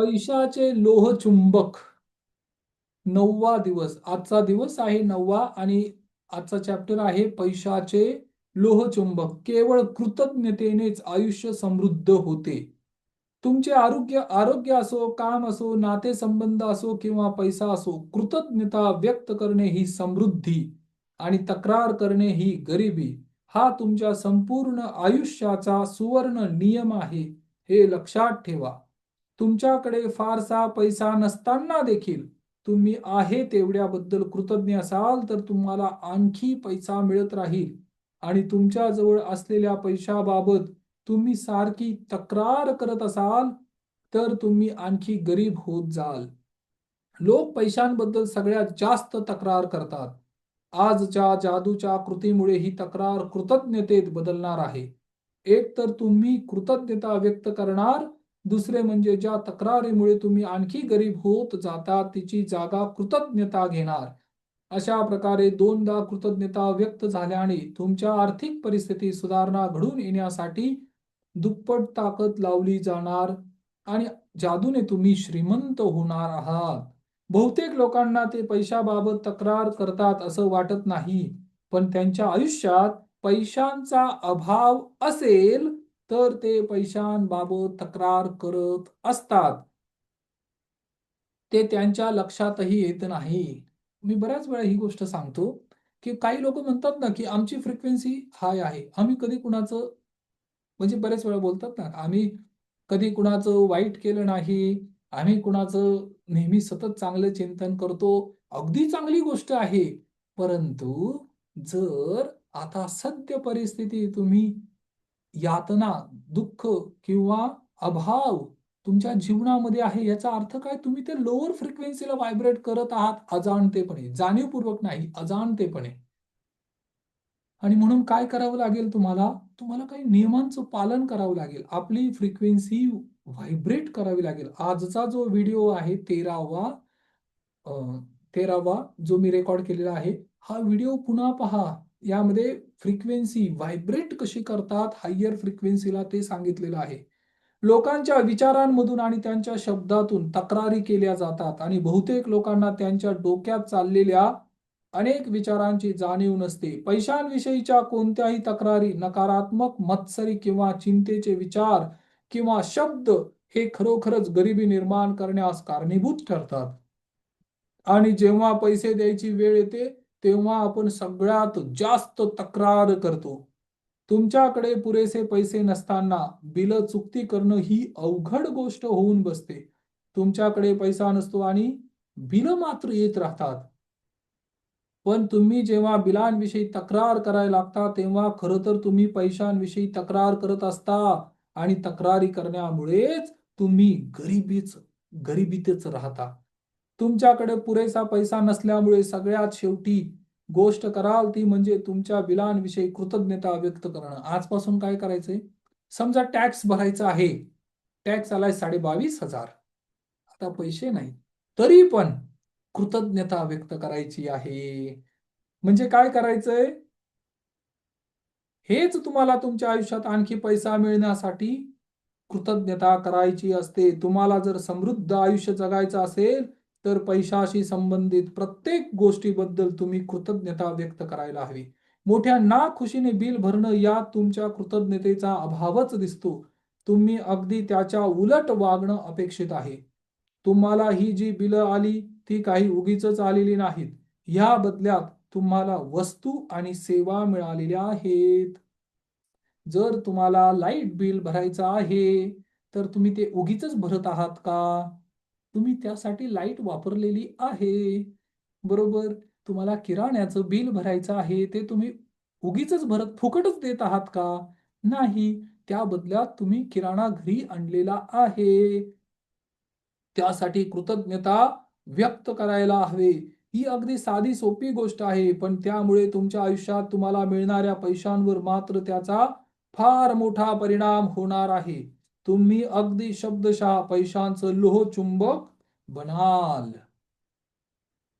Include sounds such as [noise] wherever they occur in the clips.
पैशाचे लोहचुंबक नववा दिवस आजचा दिवस आहे नववा आणि आजचा चॅप्टर आहे पैशाचे लोहचुंबक केवळ कृतज्ञतेनेच आयुष्य समृद्ध होते. तुमचे आरोग्य आरोग्य असो काम असो नातेसंबंध असो किंवा पैसा असो कृतज्ञता व्यक्त करणे ही समृद्धी आणि तक्रार करणे ही गरिबी. हा तुमच्या संपूर्ण आयुष्याचा सुवर्ण नियम आहे हे लक्षात ठेवा. तुमच्याकडे फारसा पैसा नसताना देखील तुम्ही आहे तेवढ्याबद्दल कृतज्ञ असाल तर तुम्हाला आणखी पैसा मिळत राहील. आणि तुमच्याजवळ असलेल्या पैशाबाबत तुम्ही सारखी तक्रार करत असाल तर तुम्ही आणखी गरीब होत जाल. लोक पैशांबद्दल सगळ्यात जास्त तक्रार करतात. आजच्या जादूच्या कृतीमुळे ही तक्रार कृतज्ञतेत बदलणार आहे. एक तर तुम्ही कृतज्ञता व्यक्त करणार दुसरे म्हणजे ज्या तक्रारीमुळे तुम्ही आणखी गरीब होत जाता तिची जागा कृतज्ञता घेणार. अशा प्रकारे दोनदा कृतज्ञता व्यक्त झाल्याने तुमच्या आर्थिक परिस्थिती सुधारणा घडून येण्यासाठी दुप्पट ताकद लावली जाणार आणि जादूने तुम्ही श्रीमंत होणार आहात. बहुतेक लोकांना ते पैशाबाबत तक्रार करतात असं वाटत नाही पण त्यांच्या आयुष्यात पैशांचा अभाव असेल तर ते पैशांबाबत तक्रार करत असतात. ते त्यांच्या लक्षातही येत नाही. मी बऱ्याच वेळा ही गोष्ट सांगतो की काही लोक म्हणतात ना की आमची फ्रिक्वेन्सी हाय आहे. आम्ही कधी कुणाचं म्हणजे बऱ्याच वेळा बोलतात ना आम्ही कधी कुणाचं वाईट केलं नाही आम्ही कुणाचं नेहमी सतत चांगलं चिंतन करतो अगदी चांगली गोष्ट आहे. परंतु जर आता सद्य परिस्थिती तुम्ही यातना दुःख किंवा अभाव तुमच्या जीवनामध्ये आहे याचा अर्थ काय? तुम्ही ते लोअर फ्रिक्वेन्सीला व्हायब्रेट करत आहात अजाणतेपणे. जाणीवपूर्वक नाही अजाणतेपणे. आणि म्हणून काय करावं लागेल तुम्हाला? तुम्हाला काही नियमांचं पालन करावं लागेल. आपली फ्रिक्वेन्सी व्हायब्रेट करावी लागेल. आजचा जो व्हिडिओ आहे तेरावा तेरावा जो मी रेकॉर्ड केलेला आहे हा व्हिडिओ पुन्हा पहा. यामध्ये फ्रिक्वेन्सी व्हायब्रेट कशी करतात हायर फ्रिक्वेन्सीला ते सांगितलेलं आहे. लोकांच्या विचारांमधून आणि त्यांच्या शब्दातून तक्रारी केल्या जातात आणि बहुतेक लोकांना त्यांच्या डोक्यात चाललेल्या अनेक विचारांची जाणीव नसते. पैशांविषयीच्या कोणत्याही तक्रारी नकारात्मक मत्सरी किंवा चिंतेचे विचार किंवा शब्द हे खरोखरच गरिबी निर्माण करण्यास कारणीभूत ठरतात. आणि जेव्हा पैसे द्यायची वेळ येते तेव्हा आपण सगळ्यात जास्त तक्रार करतो. तुमच्याकडे पुरेसे पैसे नसताना बिल चुकती करणं ही अवघड गोष्ट होऊन बसते. तुमच्याकडे पैसा नसतो आणि बिल मात्र येत राहतात. पण तुम्ही जेव्हा बिलांविषयी तक्रार करायला लागता तेव्हा खरं तर तुम्ही पैशांविषयी तक्रार करत असता आणि तक्रारी करण्यामुळेच तुम्ही गरिबीच गरिबीतच राहता. तुमच्याकडे पुरेसा पैसा नसल्यामुळे सगळ्यात शेवटी गोष्ट कराल ती म्हणजे तुमच्या बिलांविषयी कृतज्ञता व्यक्त करणं. आजपासून काय करायचंय? समजा टॅक्स भरायचा आहे. टॅक्स आलाय साडे बावीस हजार. आता पैसे नाही. तरी पण कृतज्ञता व्यक्त करायची आहे. म्हणजे काय करायचंय? हेच तुम्हाला तुमच्या आयुष्यात आणखी पैसा मिळण्यासाठी कृतज्ञता करायची असते. तुम्हाला जर समृद्ध आयुष्य जगायचं असेल तर पैशाशी संबंधित प्रत्येक गोष्टीबद्दल तुम्ही कृतज्ञता व्यक्त करायला हवी. मोठ्या ना खुशीने बिल भरणं या तुमच्या कृतज्ञतेचा अभावच दिसतो. तुम्ही अगदी त्याच्या उलट वागणं अपेक्षित आहे. तुम्हाला ही जी बिलं आली ती काही उगीच आलेली नाहीत. ह्या बदल्यात तुम्हाला वस्तू आणि सेवा मिळालेल्या आहेत. जर तुम्हाला लाइट बिल भरायचं आहे तर तुम्ही ते उगीच भरत आहात का? तुम्ही त्यासाठी लाइट वापरलेली आहे. बरोबर? तुम्हाला किराण्याचं बिल भरायचं आहे ते तुम्ही उगीच भरत फुकटच देत आहात का? नाही. त्या बदल्यात तुम्ही किराणा घरी आणलेला आहे. त्यासाठी कृतज्ञता व्यक्त करायला हवे. ही अगदी साधी सोपी गोष्ट आहे पण त्यामुळे तुमच्या आयुष्यात तुम्हाला मिळणाऱ्या पैशांवर मात्र त्याचा फार मोठा परिणाम होणार आहे. तुम्ही अगदी शब्दशः पैशांचं लोहचुंबक बनाल.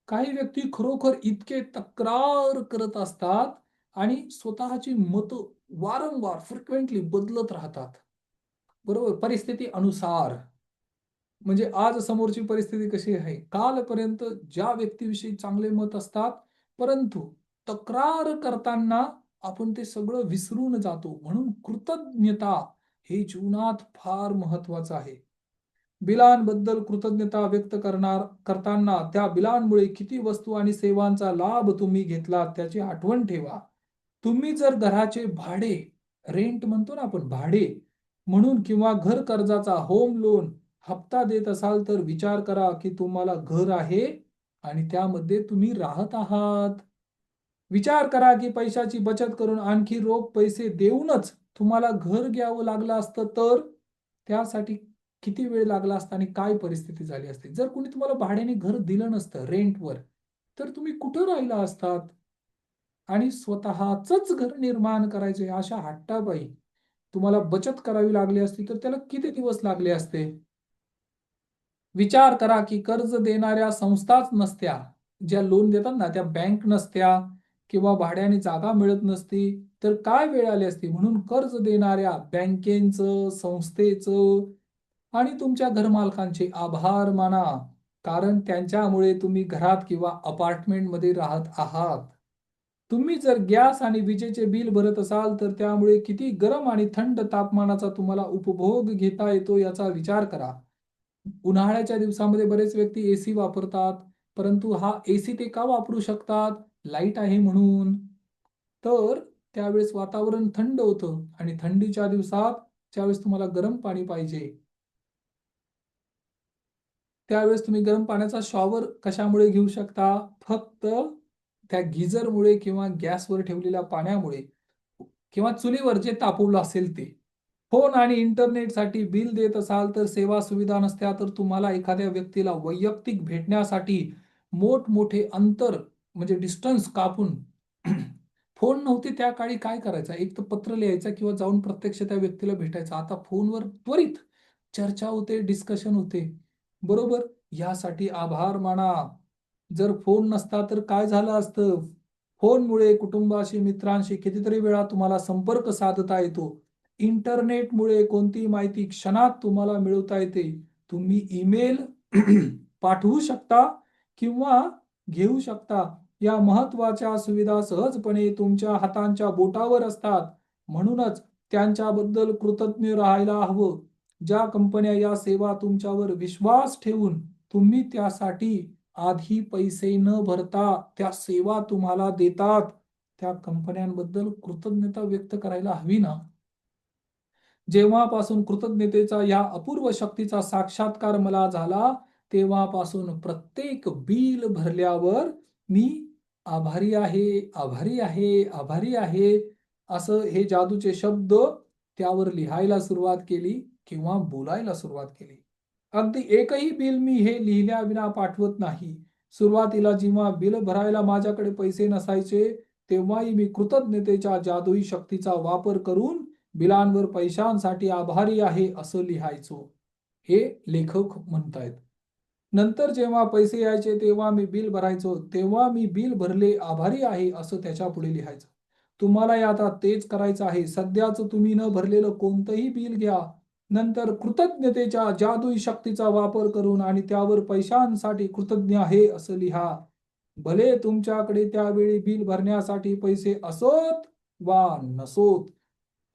काही व्यक्ती खरोखर इतके तक्रार करत असतात आणि स्वतःची मत वारंवार फ्रिक्वेंटली बदलत राहतात. बरोबर? परिस्थिती अनुसार. म्हणजे आज समोरची परिस्थिती कशी आहे? कालपर्यंत ज्या व्यक्तीविषयी चांगले मत असतात परंतु तक्रार करताना आपण ते सगळं विसरून जातो. म्हणून कृतज्ञता हे जीवनात फार महत्वाचं आहे. बिलांबद्दल कृतज्ञता व्यक्त करणार करताना त्या बिलांमुळे किती वस्तू आणि सेवांचा लाभ तुम्ही घेतला त्याची आठवण ठेवा. तुम्ही जर घराचे भाडे रेंट म्हणतो ना आपण भाडे म्हणून किंवा घर कर्जाचा होम लोन हप्ता देत असाल तर विचार करा की तुम्हाला घर आहे आणि त्यामध्ये तुम्ही राहत आहात. विचार करा की पैशाची बचत करून आणखी रोख पैसे देऊनच तुम्हाला घर घ्यावं लागलं असतं तर त्यासाठी किती वेळ लागला असता आणि काय परिस्थिती झाली असती? जर कोणी तुम्हाला भाड्याने घर दिलं नसतं रेंटवर तर तुम्ही कुठं राहिला असतात? आणि स्वतःच घर निर्माण करायचे अशा हट्टाबाई तुम्हाला बचत करावी लागली असती तर त्याला किती दिवस लागले असते? विचार करा की कर्ज देणाऱ्या संस्थाच नसत्या. ज्या लोन देतात ना त्या बँक नसत्या किंवा भाड्याने जागा मिळत नसती तर काय वेळ आली असती? म्हणून कर्ज देणाऱ्या बँकेचं संस्थेचं आणि तुमच्या घरमालकांचे आभार माना. कारण त्यांच्यामुळे तुम्ही घरात किंवा अपार्टमेंटमध्ये राहत आहात. तुम्ही जर गॅस आणि विजेचे बिल भरत असाल तर त्यामुळे किती गरम आणि थंड तापमानाचा तुम्हाला उपभोग घेता येतो याचा विचार करा. उन्हाळ्याच्या दिवसामध्ये बरेच व्यक्ती एसी वापरतात परंतु हा एसी ते का वापरू शकतात? लाइट आहे म्हणून. तर त्यावेळेस वातावरण थंड होतं आणि थंडीच्या दिवसात ज्यावेळेस तुम्हाला गरम पाणी पाहिजे. त्यावेळेस तुम्ही गरम पाण्याचा शॉवर कशामुळे घेऊ शकता? फक्त त्या गिझरमुळे किंवा गॅसवर ठेवलेल्या पाण्यामुळे किंवा चुलीवर जे तापवलं असेल ते. फोन आणि इंटरनेटसाठी बिल देत असाल तर सेवा सुविधा नसत्या तर तुम्हाला एखाद्या व्यक्तीला वैयक्तिक भेटण्यासाठी मोठमोठे अंतर म्हणजे डिस्टन्स कापून फोन नव्हते त्या काळी काय करायचा? एक तर पत्र लिहायचं किंवा जाऊन प्रत्यक्ष त्या व्यक्तीला भेटायचं. आता फोनवर त्वरित चर्चा होते डिस्कशन होते. बरोबर? यासाठी आभार माना. जर फोन नसता तर काय झालं असतं? फोनमुळे कुटुंबाशी मित्रांशी कितीतरी वेळा तुम्हाला संपर्क साधता येतो. इंटरनेटमुळे कोणती माहिती क्षणात तुम्हाला मिळवता येते. तुम्ही ईमेल [clears throat] पाठवू शकता किंवा घेऊ शकता. या महत्त्वाच्या सुविधा सहजपणे तुमच्या हातांच्या बोटावर असतात. म्हणूनच त्यांच्याबद्दल कृतज्ञ राहायला हवं. ज्या कंपन्या या सेवा तुमच्यावर विश्वास ठेवून तुम्ही त्यासाठी आधी पैसे न भरता त्या सेवा तुम्हाला देतात त्या कंपन्यांबद्दल कृतज्ञता व्यक्त करायला हवी ना? जेव्हापासून कृतज्ञतेचा या अपूर्व शक्तीचा साक्षात्कार मला झाला तेव्हापासून प्रत्येक बिल भरल्यावर मी आभारी आहे आभारी आहे आभारी आहे असं हे जादूचे शब्द त्यावर लिहायला सुरुवात केली किंवा बोलायला सुरुवात केली. अगदी एकही बिल मी हे लिहिल्या विना पाठवत नाही. सुरुवातीला जेव्हा बिल भरायला माझ्याकडे पैसे नसायचे तेव्हाही मी कृतज्ञतेच्या जादुई शक्तीचा वापर करून बिलांवर पैशांसाठी आभारी आहे असं लिहायचो. हे लेखक म्हणतायत. नंतर जेव्हा पैसे यायचे तेव्हा मी बिल भरायचो तेव्हा मी बिल भरले आभारी आहे असं त्याच्या पुढे लिहायचं. तुम्हाला आता तेच करायचं आहे. सध्याच तुम्ही न भरलेलं कोणतंही बिल घ्या. नंतर कृतज्ञतेच्या जादुई शक्तीचा वापर करून आणि त्यावर पैशांसाठी कृतज्ञ आहे असं लिहा. भले तुमच्याकडे त्यावेळी बिल भरण्यासाठी पैसे असोत वा नसोत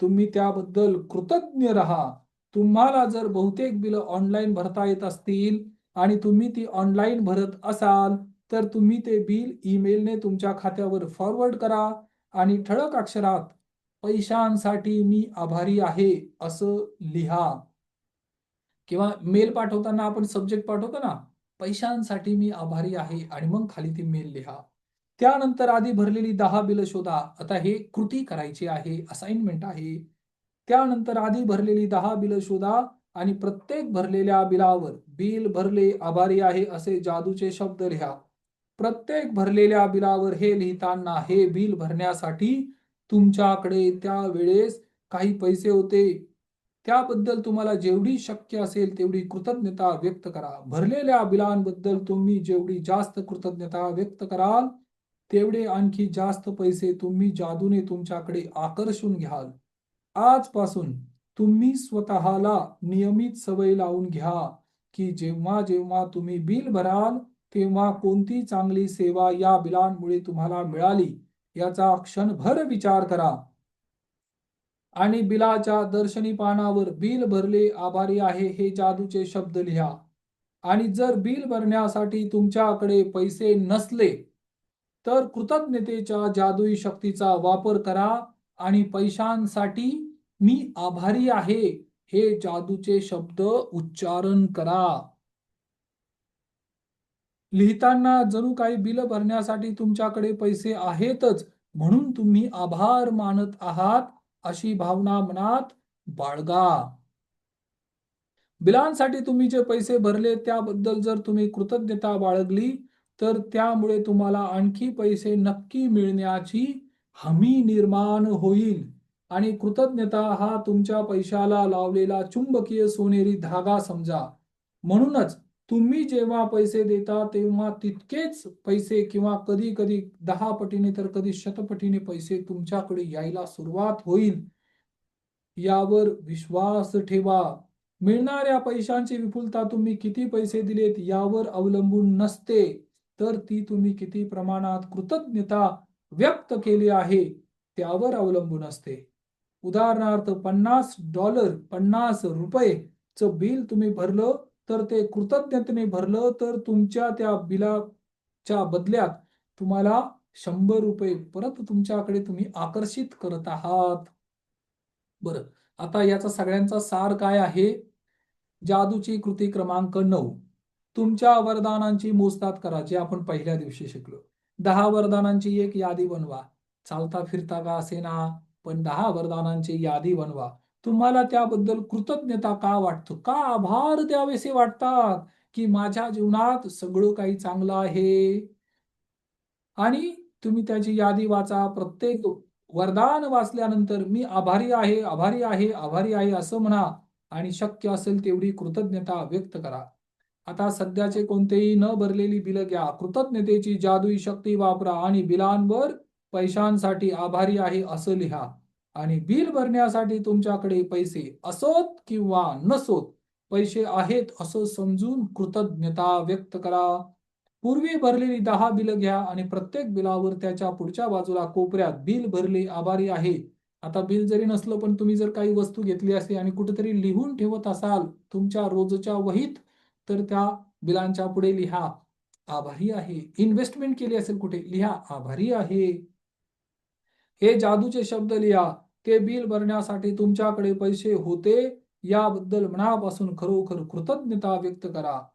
तुम्ही त्याबद्दल कृतज्ञ राहा. तुम्हाला जर बहुतेक बिल ऑनलाईन भरता येत असतील आणि तुम्ही ती ऑनलाईन भरत असाल तर तुम्ही ते बिल ईमेलने तुमच्या खात्यावर फॉरवर्ड करा आणि ठळक अक्षरात पैशांसाठी मी आभारी आहे असं लिहा. किंवा मेल पाठवताना आपण सब्जेक्ट पाठवतो ना पैशांसाठी मी आभारी आहे आणि मग खाली ती मेल लिहा. त्यानंतर आधी भरलेली दहा बिल शोधा. आता हे कृती करायची आहे असाइनमेंट आहे. त्यानंतर आधी भरलेली दहा बिल शोधा. आणि प्रत्येक भरलेल्या बिलावर बिल भरले आभारी आहे असे जादूचे शब्द लिहा. प्रत्येक भरलेल्या बिलावर हे लिहिताना हे बिल भरण्यासाठी तुमच्याकडे त्या वेळेस काही पैसे होते. त्याबद्दल तुम्हाला जेवढी शक्य असेल तेवढी कृतज्ञता व्यक्त करा. भरलेल्या बिलांबद्दल तुम्ही जेवढी जास्त कृतज्ञता व्यक्त कराल तेवढे आणखी जास्त पैसे तुम्ही जादूने तुमच्याकडे आकर्षून घ्याल. आजपासून तुम्ही स्वतःला नियमित सवय लावून घ्या की जेव्हा जेव्हा तुम्ही बिल भराल तेव्हा कोणती चांगली सेवा या बिलांमुळे तुम्हाला मिळाली याचा क्षणभर विचार करा. आणि बिलाच्या दर्शनी पानावर बिल भरले आभारी आहे हे जादूचे शब्द लिहा. आणि जर बिल भरण्यासाठी तुमच्याकडे पैसे नसले तर कृतज्ञतेच्या जादुई शक्तीचा वापर करा आणि पैशांसाठी मी आभारी आहे. हे जादूचे शब्द उच्चारण करा. लिहिताना जणू काही बिल भरण्यासाठी तुमच्याकडे पैसे आहेतच म्हणून तुम्ही आभार मानत आहात अशी भावना मनात बाळगा. बिलांसाठी तुम्ही जे पैसे भरले त्याबद्दल जर तुम्ही कृतज्ञता बाळगली तर त्यामुळे तुम्हाला आणखी पैसे नक्की मिळण्याची हमी निर्माण होईल. आणि कृतज्ञता हा तुमच्या पैशाला लावलेला चुंबकीय सोनेरी धागा समजा. म्हणूनच तुम्ही जेव्हा पैसे देता तेव्हा तितकेच पैसे किंवा कधी कधी दहा पटीने तर कधी शतपटीने पैसे तुमच्याकडे यायला सुरुवात होईल. यावर विश्वास ठेवा. मिळणाऱ्या पैशांची विपुलता तुम्ही किती पैसे दिलेत यावर अवलंबून नसते. तर ती तुम्ही किती प्रमाणात कृतज्ञता व्यक्त केली आहे त्यावर अवलंबून असते. उदाहरणार्थ पन्नास डॉलर पन्नास रुपयेचं बिल तुम्ही भरलं तर ते कृतज्ञतेने भरलं तर तुमच्या त्या बिलाच्या बदल्यात तुम्हाला शंभर रुपये परत तुमच्याकडे तुम्ही आकर्षित करत आहात. बरं आता याचा सगळ्यांचा सार काय आहे? जादूची कृती क्रमांक नऊ. तुमच्या वरदानांची मोजतात करा जे आपण पहिल्या दिवशी शिकलो. दहा वरदानांची एक यादी बनवा. चालता फिरता का असेना पण दहा वरदानांची यादी बनवा. तुम्हाला त्याबद्दल कृतज्ञता का वाटतो? का आभार द्यावेसे वाटतात? की माझ्या जीवनात सगळं काही चांगलं आहे? आणि तुम्ही त्याची यादी वाचा. प्रत्येक वरदान वाचल्यानंतर मी आभारी आहे आभारी आहे आभारी आहे असं म्हणा आणि शक्य असेल तेवढी कृतज्ञता व्यक्त करा. आता सध्याचे कोणतेही न भरलेली बिल घ्या. कृतज्ञतेची जादुई शक्ती वापरा आणि बिलांवर पैशांसाठी आभारी आहे असं लिहा. आणि बिल भरण्यासाठी तुमच्याकडे पैसे असोत किंवा नसोत पैसे आहेत असं समजून कृतज्ञता व्यक्त करा. पूर्वी भरलेली दहा बिल घ्या आणि प्रत्येक बिलावर त्याच्या पुढच्या बाजूला कोपऱ्यात बिल भरले आभारी आहे. आता बिल जरी नसलं पण तुम्ही जर काही वस्तू घेतली असेल आणि कुठेतरी लिहून ठेवत असाल तुमच्या रोजच्या वहीत तर त्या बिलांच्या पुढे लिहा आभारी आहे. इन्व्हेस्टमेंट केली असेल कुठे लिहा आभारी आहे. हे जादूचे शब्द लिहा. ते बिल भरण्यासाठी तुमच्याकडे पैसे होते याबद्दल मनापासून खरोखर कृतज्ञता व्यक्त करा.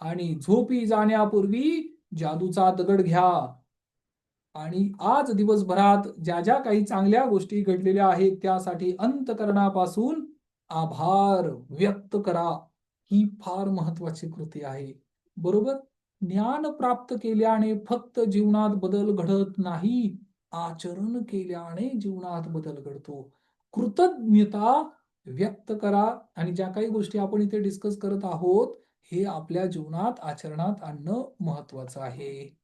आणि झोपी जाण्यापूर्वी जादूचा दगड घ्या. आणि आज दिवसभरात ज्या ज्या काही चांगल्या गोष्टी घडलेल्या आहेत त्यासाठी अंतकरणापासून आभार व्यक्त करा. ही फार महत्वाची कृती आहे. बरोबर? ज्ञान प्राप्त केल्याने फक्त जीवनात बदल घडत नाही. आचरण केल्याने जीवनात बदल घडतो. कृतज्ञता व्यक्त करा आणि ज्या काही गोष्टी आपण इथे डिस्कस करत आहोत हे आपल्या जीवनात आचरणात आणणं महत्वाचं आहे.